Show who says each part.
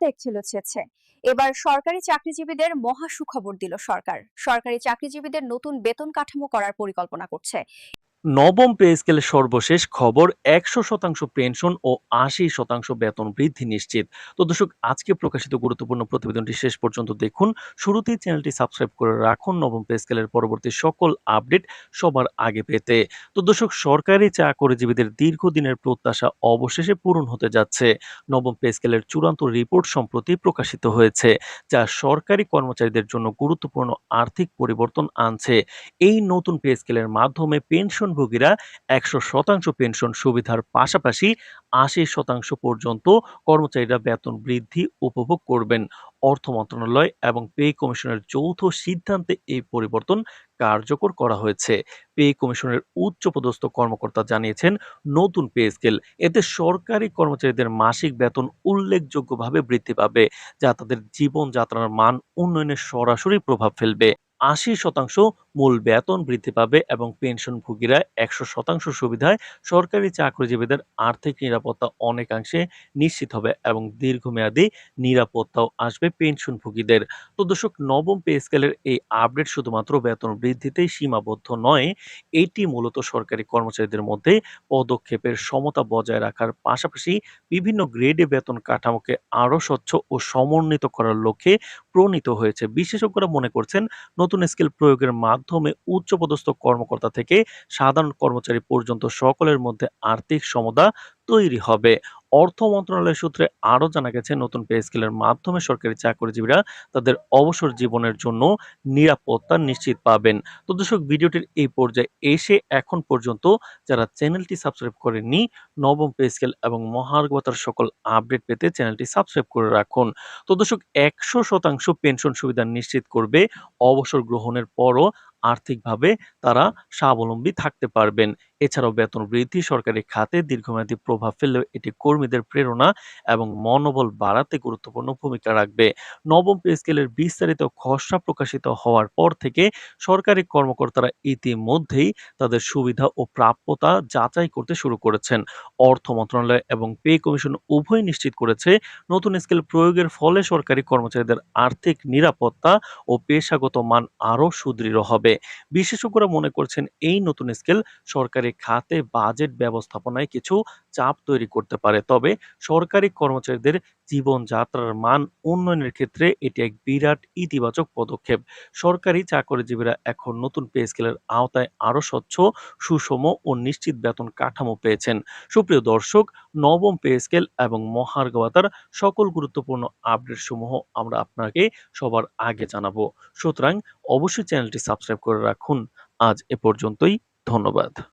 Speaker 1: দেখছিল ছেছে। এবার সরকারি চাকরিজীবীদের মহা সুখবর দিল সরকার। সরকারি চাকরিজীবীদের নতুন বেতন কাঠামো করার পরিকল্পনা করছে।
Speaker 2: নবম পে স্কেলের সর্বশেষ খবর, একশো শতাংশ পেনশন ও আশি শতাংশ বেতন বৃদ্ধি নিশ্চিত। তো দর্শক, আজকে প্রকাশিত গুরুত্বপূর্ণ প্রতিবেদনটি শেষ পর্যন্ত দেখুন। শুরুতেই চ্যানেলটি সাবস্ক্রাইব করে রাখুন। নবম পে স্কেলের পরবর্তী সকল আপডেট সবার আগে পেতে। তো দর্শক, সরকারি চাকরিজীবীদের দীর্ঘদিনের প্রত্যাশা অবশেষে পূরণ হতে যাচ্ছে। নবম পে স্কেলের চূড়ান্ত রিপোর্ট সম্প্রতি প্রকাশিত হয়েছে, যা সরকারি কর্মচারীদের জন্য গুরুত্বপূর্ণ আর্থিক পরিবর্তন আনছে। এই নতুন পে স্কেলের মাধ্যমে পেনশনভোগীরা একশো শতাংশ পেনশন সুবিধার পাশাপাশি আশি শতাংশ পর্যন্ত কর্মচারীরা বেতন বৃদ্ধি উপভোগ করবেন। অর্থ মন্ত্রণালয় এবং পে কমিশনের যৌথ সিদ্ধান্তে এই পরিবর্তন কার্যকর করা হয়েছে। পে কমিশনের উচ্চপদস্থ কর্মকর্তা জানিয়েছেন, নতুন পে স্কেল এতে সরকারি কর্মচারীদের মাসিক বেতন উল্লেখযোগ্যভাবে বৃদ্ধি পাবে, যা তাদের জীবনযাত্রার মান উন্নয়নে সরাসরি প্রভাব ফেলবে। আশি শতাংশ মূল বেতন বৃদ্ধি পাবে এবং পেনশনভোগীরা একশো শতাংশ সুবিধায় সরকারি চাকরিজীবীদের আর্থিক নিরাপত্তা অনেকাংশে নিশ্চিত হবে এবং দীর্ঘমেয়াদী নিরাপত্তাও আসবে পেনশনভোগীদের। তো দর্শক, নবম পে স্কেলের এই আপডেট শুধুমাত্র বেতন বৃদ্ধিতেই সীমাবদ্ধ নয়, এটি মূলত সরকারি কর্মচারীদের মধ্যে পদক্ষেপের সমতা বজায় রাখার পাশাপাশি বিভিন্ন গ্রেডে বেতন কাঠামোকে আরও স্বচ্ছ ও সমন্বিত করার লক্ষ্যে প্রণীত হয়েছে। বিশেষজ্ঞরা মনে করছেন, নতুন স্কেল প্রয়োগের মাধ্যমে উচ্চপদস্থ কর্মকর্তা থেকে সাধারণ কর্মচারী পর্যন্ত সকলের মধ্যে আর্থিক সমতা তৈরি হবে। অর্থ মন্ত্রণালয় সূত্রে আরও জানা গেছে, নতুন পে স্কেলের মাধ্যমে সরকারি চাকরিজীবীরা তাদের অবসর জীবনের জন্য নিরাপত্তা নিশ্চিত পাবেন। তো দর্শক, ভিডিওটির এই পর্যায়ে এসে এখন পর্যন্ত যারা চ্যানেলটি সাবস্ক্রাইব করেননি, নবম পে স্কেল এবং মহার্গবতার সকল আপডেট পেতে চ্যানেলটি সাবস্ক্রাইব করে রাখুন। তো দর্শক, একশো শতাংশ পেনশন সুবিধা নিশ্চিত করবে, অবসর গ্রহণের পরও আর্থিকভাবে তারা স্বাবলম্বী থাকতে পারবেন। এছাড়াও বেতন বৃদ্ধি সরকারি খাতে দীর্ঘমেয়াদী প্রভাব ফেললেও এটি কর্মীদের প্রেরণা এবং মনোবল বাড়াতে গুরুত্বপূর্ণ ভূমিকা রাখবে। নবম পে স্কেলের বিস্তারিত খসড়া প্রকাশিত হওয়ার পর থেকে সরকারি কর্মকর্তারা ইতিমধ্যেই তাদের সুবিধা ও প্রাপ্যতা যাচাই করতে শুরু করেছেন। অর্থ মন্ত্রণালয় এবং পে কমিশন উভয় নিশ্চিত করেছে, নতুন স্কেল প্রয়োগের ফলে সরকারি কর্মচারীদের আর্থিক নিরাপত্তা ও পেশাগত মান আরও সুদৃঢ় হবে। বিশেষজ্ঞরা মনে করছেন এই নতুন স্কেল সরকারি খাতে বাজেট ব্যবস্থাপনায় কিছু চাপ তৈরি করতে পারে। তবে সরকারি কর্মচারীদের জীবনযাত্রার মান উন্নয়নের ক্ষেত্রে এটি এক বিরাট ইতিবাচক পদক্ষেপ। সরকারি চাকরিজীবীরা এখন নতুন পে স্কেলের আওতায় আরও স্বচ্ছ, সুষম ও নিশ্চিত বেতন কাঠামো পেয়েছেন। সুপ্রিয় দর্শক, নবম পে স্কেল এবং মহার্গবতার সকল গুরুত্বপূর্ণ আপডেট সমূহ আমরা আপনাকে সবার আগে জানাব। সুতরাং অবশ্যই চ্যানেলটি সাবস্ক্রাইব করে রাখুন। আজ এ পর্যন্তই, ধন্যবাদ।